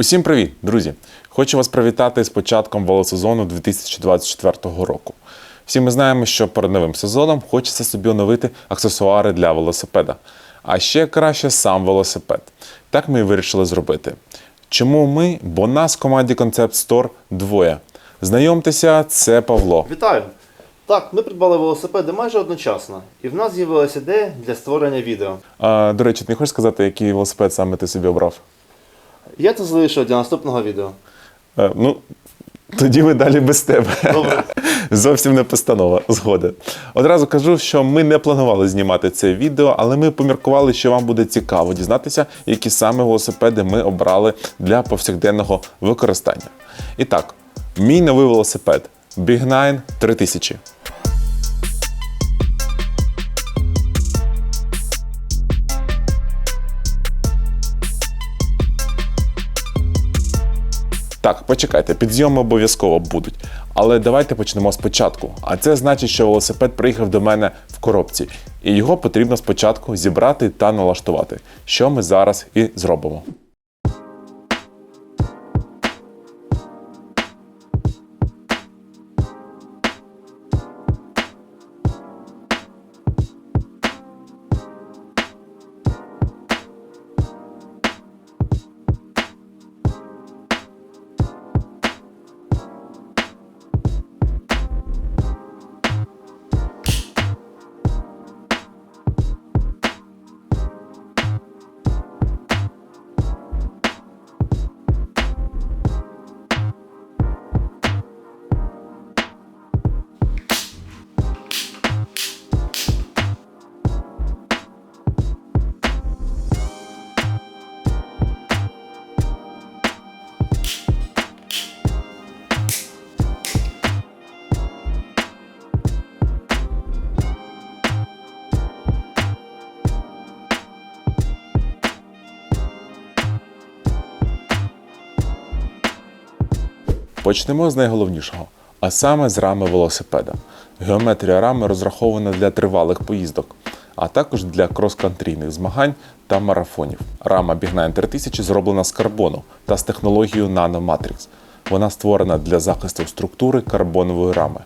Усім привіт, друзі! Хочу вас привітати з початком велосезону 2024 року. Всі ми знаємо, що перед новим сезоном хочеться собі оновити аксесуари для велосипеда, а ще краще сам велосипед. Так ми і вирішили зробити. Чому ми? Бо нас в команді Concept Store двоє. Знайомтеся, це Павло. Вітаю! Так, ми придбали велосипеди майже одночасно, і в нас з'явилася ідея для створення відео. А, до речі, ти не хочеш сказати, який велосипед саме ти собі обрав? Я це залишу для наступного відео. Е, ну, тоді ми далі без тебе. Добре. Зовсім не постанова, згода. Одразу кажу, що ми не планували знімати це відео, але ми поміркували, що вам буде цікаво дізнатися, які саме велосипеди ми обрали для повсякденного використання. І так, мій новий велосипед Big Nine 3000. Так, почекайте, підйоми обов'язково будуть. Але давайте почнемо спочатку. А це значить, що велосипед приїхав до мене в коробці, і його потрібно спочатку зібрати та налаштувати, що ми зараз і зробимо. Почнемо з найголовнішого, а саме з рами велосипеда. Геометрія рами розрахована для тривалих поїздок, а також для крос-кантрійних змагань та марафонів. Рама Big 9 3000 зроблена з карбону та з технологією Nanomatrix. Вона створена для захисту структури карбонової рами.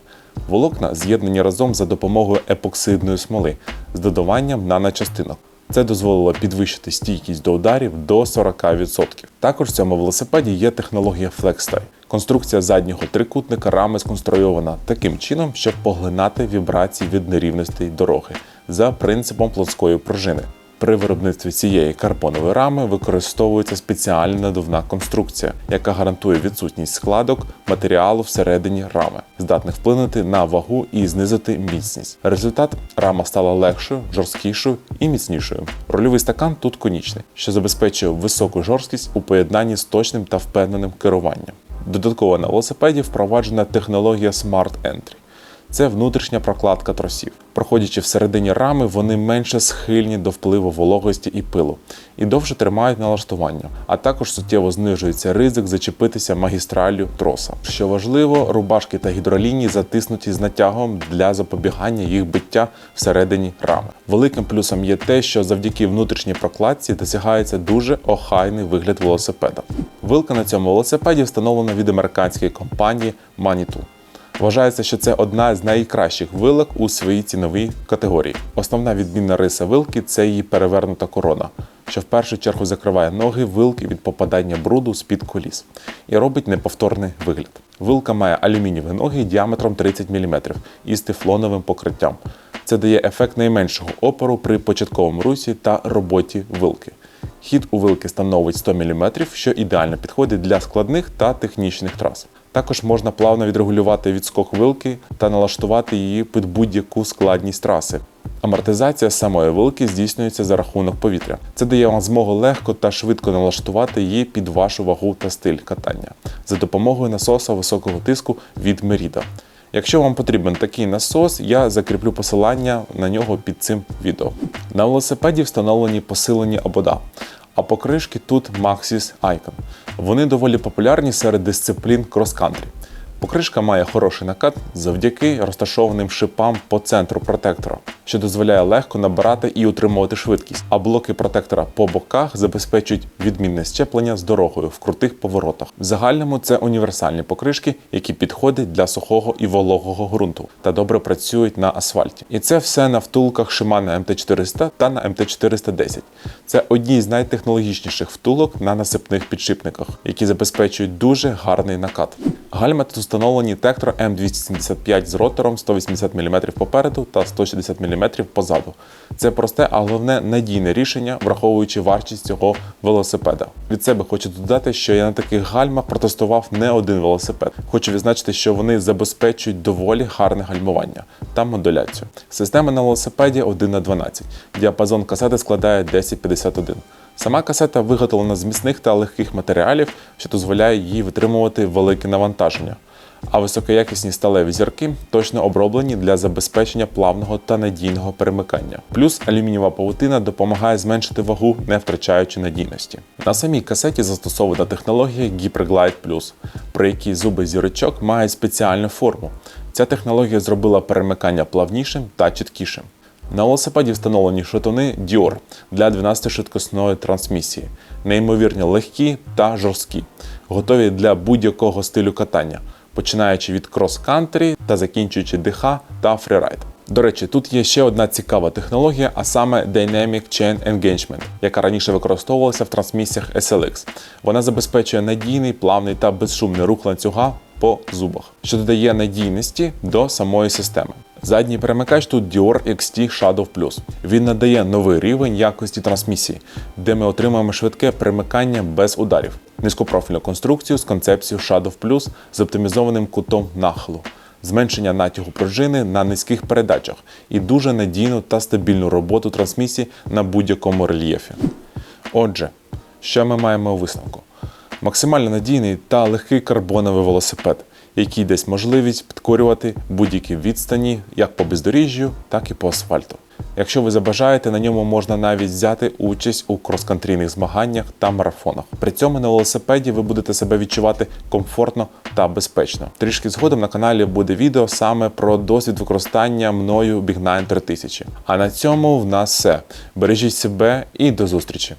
Волокна з'єднані разом за допомогою епоксидної смоли з додаванням наночастинок. Це дозволило підвищити стійкість до ударів до 40%. Також в цьому велосипеді є технологія FlexTie. Конструкція заднього трикутника рами сконструйована таким чином, щоб поглинати вібрації від нерівностей дороги за принципом плоскої пружини. При виробництві цієї карбонової рами використовується спеціальна надувна конструкція, яка гарантує відсутність складок матеріалу всередині рами, здатних вплинути на вагу і знизити міцність. Результат рама стала легшою, жорсткішою і міцнішою. Рольовий стакан тут конічний, що забезпечує високу жорсткість у поєднанні з точним та впевненим керуванням. Додатково на велосипеді впроваджена технологія Smart Entry. Це внутрішня прокладка тросів. Проходячи всередині рами, вони менше схильні до впливу вологості і пилу і довше тримають налаштування, а також суттєво знижується ризик зачепитися магістраллю троса. Що важливо, рубашки та гідролінії затиснуті з натягом для запобігання їх биття всередині рами. Великим плюсом є те, що завдяки внутрішній прокладці досягається дуже охайний вигляд велосипеда. Вилка на цьому велосипеді встановлена від американської компанії Manitou. Вважається, що це одна з найкращих вилок у своїй ціновій категорії. Основна відмінна риса вилки це її перевернута корона, що в першу чергу закриває ноги вилки від попадання бруду з-під коліс і робить неповторний вигляд. Вилка має алюмінієві ноги діаметром 30 мм із тефлоновим покриттям. Це дає ефект найменшого опору при початковому русі та роботі вилки. Хід у вилки становить 100 мм, що ідеально підходить для складних та технічних трас. Також можна плавно відрегулювати відскок вилки та налаштувати її під будь-яку складність траси. Амортизація самої вилки здійснюється за рахунок повітря. Це дає вам змогу легко та швидко налаштувати її під вашу вагу та стиль катання за допомогою насоса високого тиску від Merida. Якщо вам потрібен такий насос, я закріплю посилання на нього під цим відео. На велосипеді встановлені посилені обода, а покришки тут Maxis Icon. Вони доволі популярні серед дисциплін крос-кантрі. Покришка має хороший накат завдяки розташованим шипам по центру протектора, що дозволяє легко набирати і утримувати швидкість. А блоки протектора по боках забезпечують відмінне щеплення з дорогою в крутих поворотах. В загальному це універсальні покришки, які підходять для сухого і вологого ґрунту та добре працюють на асфальті. І це все на втулках Shimano MT400 та на MT410. Це одні з найтехнологічніших втулок на насипних підшипниках, які забезпечують дуже гарний накат. Гальма тут встановлені Tektro M275 з ротором 180 мм попереду та 160 мм позаду. Це просте, а головне надійне рішення, враховуючи вартість цього велосипеда. Від себе хочу додати, що я на таких гальмах протестував не один велосипед. Хочу відзначити, що вони забезпечують доволі гарне гальмування та модуляцію. Система на велосипеді 1 на 12 Діапазон касети складає 1051. Сама касета виготовлена з міцних та легких матеріалів, що дозволяє їй витримувати велике навантаження. А високоякісні сталеві зірки точно оброблені для забезпечення плавного та надійного перемикання. Плюс алюмінієва павутина допомагає зменшити вагу, не втрачаючи надійності. На самій касеті застосована технологія Hyperglide Plus, при якій зуби зірочок мають спеціальну форму. Ця технологія зробила перемикання плавнішим та чіткішим. На велосипеді встановлені шатуни Dior для 12-швидкісної трансмісії, неймовірно легкі та жорсткі, готові для будь-якого стилю катання, починаючи від крос-кантрі та закінчуючи ДХ та фрірайд. До речі, тут є ще одна цікава технологія, а саме Dynamic Chain Engagement, яка раніше використовувалася в трансмісіях SLX. Вона забезпечує надійний, плавний та безшумний рух ланцюга по зубах, що додає надійності до самої системи. Задній перемикач тут Dior XT Shadow Plus. Він надає новий рівень якості трансмісії, де ми отримаємо швидке перемикання без ударів, низькопрофільну конструкцію з концепцією Shadow Plus з оптимізованим кутом нахилу, зменшення натягу пружини на низьких передачах і дуже надійну та стабільну роботу трансмісії на будь-якому рельєфі. Отже, що ми маємо у висновку? Максимально надійний та легкий карбоновий велосипед, який дасть можливість підкорювати будь-які відстані як по бездоріжжю, так і по асфальту. Якщо ви забажаєте, на ньому можна навіть взяти участь у крос-кантрійних змаганнях та марафонах. При цьому на велосипеді ви будете себе відчувати комфортно та безпечно. Трішки згодом на каналі буде відео саме про досвід використання мною Big 9 3000. А на цьому в нас все. Бережіть себе і до зустрічі!